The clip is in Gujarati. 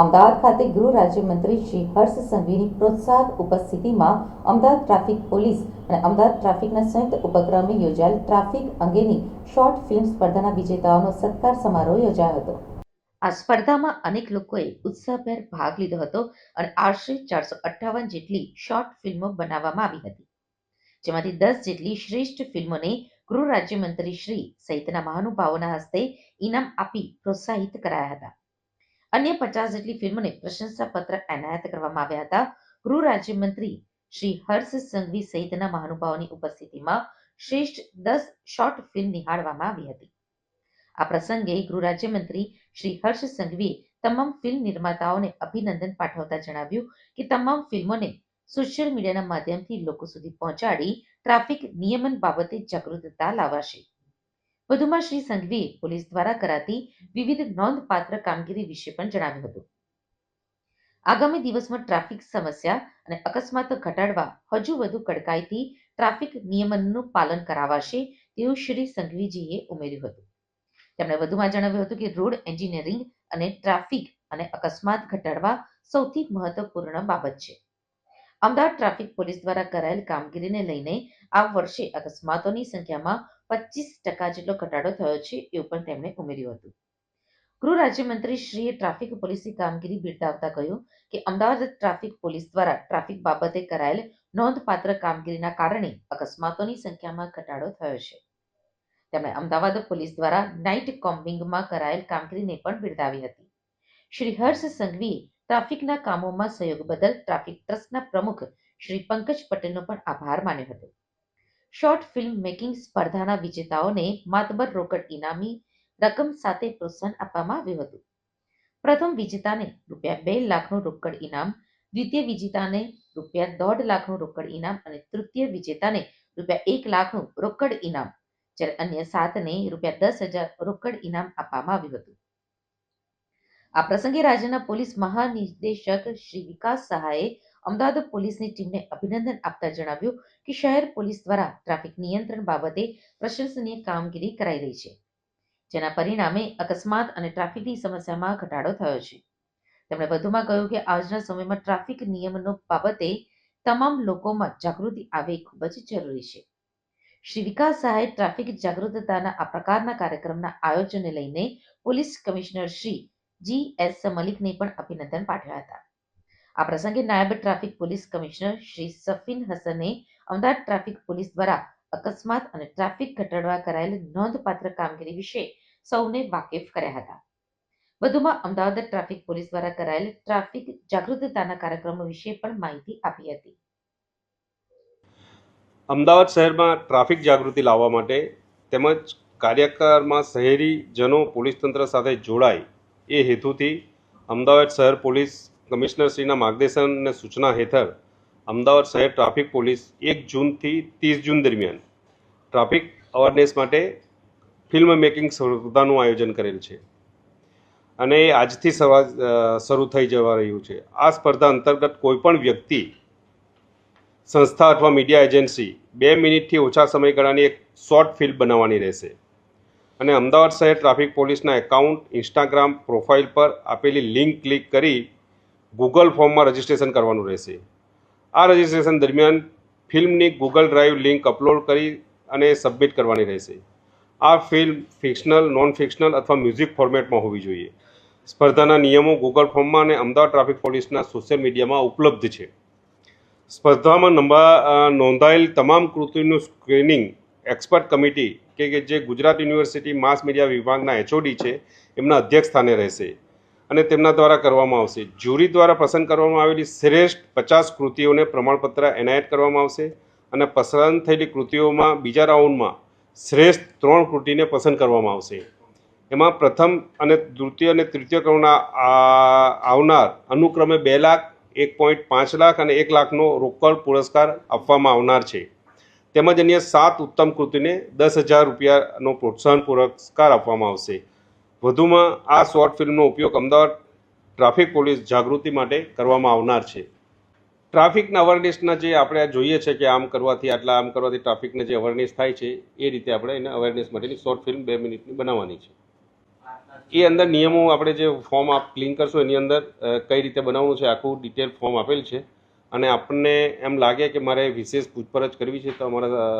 અમદાવાદ ખાતે ગૃહ રાજ્યમંત્રી શ્રી હર્ષ સંઘવીની પ્રોત્સાહક ઉપસ્થિતિમાં અમદાવાદ ટ્રાફિક પોલીસ અને અમદાવાદ ટ્રાફિકના સંયુક્ત ઉપક્રમે યોજાયેલ ટ્રાફિક અંગેની શોર્ટ ફિલ્મ સ્પર્ધાના વિજેતાઓનો સત્કાર સમારોહ યોજાયો હતો. આ સ્પર્ધામાં અનેક લોકોએ ઉત્સાહભેર ભાગ લીધો હતો અને આશરે ચારસો અઠ્ઠાવન જેટલી શોર્ટ ફિલ્મો બનાવવામાં આવી હતી. જેમાંથી દસ જેટલી શ્રેષ્ઠ ફિલ્મોને ગૃહ રાજ્યમંત્રી શ્રી સહિતના મહાનુભાવોના હસ્તે ઇનામ આપી પ્રોત્સાહિત કરાયા હતા. અન્ય પચાસ જેટલી ફિલ્મોને પ્રશંસાપત્ર એનાયત કરવામાં આવ્યા હતા. ગૃહ રાજ્યમંત્રી શ્રી હર્ષ સંઘવી સહિતના મહાનુભાવોની ઉપસ્થિતિમાં શ્રેષ્ઠ દસ શોર્ટ ફિલ્મ નિહાળવામાં આવી હતી. આ પ્રસંગે ગૃહ રાજ્યમંત્રી શ્રી હર્ષ સંઘવીએ તમામ ફિલ્મ નિર્માતાઓને અભિનંદન પાઠવતા જણાવ્યું કે તમામ ફિલ્મોને સોશિયલ મીડિયાના માધ્યમથી લોકો સુધી પહોંચાડી ટ્રાફિક નિયમન બાબતે જાગૃતતા લાવાશે. વધુમાં શ્રી સંઘવીએ પોલીસ દ્વારા કરાતી વિવિધ નોંધપાત્ર કામગીરી વિશે પણ જણાવ્યું હતું. આગામી દિવસમાં ટ્રાફિક સમસ્યા અને અકસ્માતો ઘટાડવા હજુ વધુ કડકાઈથી ટ્રાફિક નિયમનનું પાલન કરાવાશે તેવું શ્રી સંઘવીજીએ ઉમેર્યું હતું. તેમણે વધુમાં જણાવ્યું હતું કે રોડ એન્જિનિયરિંગ અને ટ્રાફિક અને અકસ્માત ઘટાડવા સૌથી મહત્વપૂર્ણ બાબત છે. અમદાવાદ ટ્રાફિક પોલીસ દ્વારા કરાયેલ કામગીરીને લઈને આ વર્ષે અકસ્માતોની સંખ્યામાં પચીસ ટકા જેટલો ઘટાડો થયો છે એવું પણ તેમણે ઉમેર્યું હતું. ગૃહ રાજ્યમંત્રી શ્રીએ ટ્રાફિક પોલીસની કામગીરી બિરદાવતા કહ્યું કે અમદાવાદ ટ્રાફિક પોલીસ દ્વારા ટ્રાફિક બાબતે કરાયેલ નોંધપાત્ર કામગીરીના કારણે અકસ્માતોની સંખ્યામાં ઘટાડો થયો છે. તેમણે અમદાવાદ પોલીસ દ્વારા નાઇટ કોમ્બિંગમાં કરાયેલ કામગીરીને પણ બિરદાવી હતી. શ્રી હર્ષ સંઘવીએ ટ્રાફિકના કામોમાં સહયોગ બદલ ટ્રાફિક ટ્રસ્ટના પ્રમુખ શ્રી પંકજ પટેલનો પણ આભાર માન્યો હતો. શોર્ટ ફિલ્મ મેકિંગ સ્પર્ધાના વિજેતાઓને માતબર રોકડ ઇનામી રકમ સાથે પ્રોત્સાહન આપવામાં આવ્યું હતું. પ્રથમ વિજેતાને રૂપિયા બે લાખનું રોકડ ઇનામ, દ્વિતીય વિજેતાને રૂપિયા દોઢ લાખનું રોકડ ઇનામ અને તૃતીય વિજેતાને રૂપિયા એક લાખનું રોકડ ઇનામ, જ્યારે અન્ય સાતને રૂપિયા દસ હજાર રોકડ ઇનામ આપવામાં આવ્યું હતું. આ પ્રસંગે રાજ્યના પોલીસ મહાનિર્દેશક શ્રી વિકાસ સહાયે અમદાવાદ પોલીસની ટીમને અભિનંદન આપતા જણાવ્યું કે શહેર પોલીસ દ્વારા ટ્રાફિક નિયંત્રણ બાબતે પ્રશંસનીય કામગીરી કરાઈ રહી છે, જેના પરિણામે અકસ્માત અને ટ્રાફિકની સમસ્યામાં ઘટાડો થયો છે. તેમણે વધુમાં કહ્યું કે આજના સમયમાં ટ્રાફિક નિયમનો બાબતે તમામ લોકોમાં જાગૃતિ આવે ખૂબ જ જરૂરી છે. શ્રી વિકાસ સહાય ટ્રાફિક જાગૃતતાના આ પ્રકારના કાર્યક્રમના આયોજનને લઈને police commissioner Shri G S મલિકને પણ અભિનંદન પાઠવ્યા હતા. આ પ્રસંગે નાયબ traffic police commissioner Shri Safin હસને Ahmedabad traffic police દ્વારા અકસ્માત અને ટ્રાફિક ઘટાડવા કરાયેલ નોંધપાત્ર કામગીરી વિશે સૌને વાકેફ કર્યા હતા. વધુમાં અમદાવાદ ટ્રાફિક પોલીસ દ્વારા કરાયેલ ટ્રાફિક જાગૃતતાના કાર્યક્રમો વિશે પણ માહિતી આપી હતી. અમદાવાદ શહેરમાં ટ્રાફિક જાગૃતિ લાવવા માટે તેમજ કાર્યકરમાં શહેરીજનો પોલીસ તંત્ર સાથે જોડાય એ હેતુથી અમદાવાદ શહેર પોલીસ કમિશનરશ્રીના માર્ગદર્શન અને સૂચના હેઠળ અમદાવાદ શહેર ટ્રાફિક પોલીસ એક જૂનથી ત્રીસ જૂન દરમિયાન ટ્રાફિક અવેરનેસ માટે ફિલ્મ મેકિંગ સ્પર્ધાનું આયોજન કરેલ છે. અને એ આજથી શરૂ થઈ જવા રહ્યું છે. આ સ્પર્ધા અંતર્ગત કોઈપણ વ્યક્તિ, સંસ્થા અથવા મીડિયા એજન્સી બે મિનિટથી ઓછા સમયગાળાની એક શોર્ટ ફિલ્મ બનાવવાની રહેશે. અને અમદાવાદ શહેર ટ્રાફિક પોલીસના એકાઉન્ટ, ઇન્સ્ટાગ્રામ, પ્રોફાઇલ પર આપેલી લિંક ક્લિક કરી ગૂગલ ફોર્મમાં રજિસ્ટ્રેશન કરવાનું રહેશે. આ રજિસ્ટ્રેશન દરમિયાન ફિલ્મની ગૂગલ ડ્રાઈવ લિંક અપલોડ કરી અને સબમિટ કરવાની રહેશે. આ ફિલ્મ ફિક્શનલ નોન ફિક્શનલ અથવા મ્યુઝિક ફોર્મેટમાં હોવી જોઈએ. સ્પર્ધાના નિયમો ગૂગલ ફોર્મમાં અને અમદાવાદ ટ્રાફિક પોલીસના સોશિયલ મીડિયામાં ઉપલબ્ધ છે. સ્પર્ધામાં નંબા નોંધાયેલ તમામ કૃતિનું સ્ક્રીનિંગ એક્સપર્ટ કમિટી કે જે ગુજરાત યુનિવર્સિટી માસ મીડિયા વિભાગના એચઓડી છે, એમના અધ્યક્ષ સ્થાને રહેશે. અને તેમના દ્વારા કરવામાં આવશે. જ્યુરી દ્વારા પસંદ કરવામાં આવેલી શ્રેષ્ઠ પચાસ કૃતિઓને પ્રમાણપત્ર એનાયત કરવામાં આવશે અને પસંદ થયેલી કૃતિઓમાં બીજા રાઉન્ડમાં શ્રેષ્ઠ ત્રણ કૃતિને પસંદ કરવામાં આવશે. એમાં પ્રથમ અને દ્વિતીય અને તૃતીય ક્રમના આવનાર અનુક્રમે બે લાખ, એક પોઈન્ટ પાંચ લાખ અને એક લાખનો રોકડ પુરસ્કાર આપવામાં આવનાર છે. તેમજ અન્ય સાત ઉત્તમ કૃતિને દસ હજાર રૂપિયાનો પ્રોત્સાહન પુરસ્કાર આપવામાં આવશે. વધુમાં આ શોર્ટ ફિલ્મનો ઉપયોગ અમદાવાદ ટ્રાફિક પોલીસ જાગૃતિ માટે કરવામાં આવનાર છે. ટ્રાફિકના અવેરનેસના જે આપણે જોઈએ છે કે આમ કરવાથી આટલા આમ કરવાથી ટ્રાફિકને જે અવેરનેસ થાય છે, એ રીતે આપણે એને અવેરનેસ માટેની શોર્ટ ફિલ્મ બે મિનિટની બનાવવાની છે. એ અંદર નિયમો આપણે જે ફોર્મ આપ ક્લીન કરશો એની અંદર કઈ રીતે બનાવવું છે, આખું ડિટેલ ફોર્મ આપેલ છે. અને આપણને એમ લાગે કે મારે વિશેષ પૂછપરછ કરવી છે તો અમારા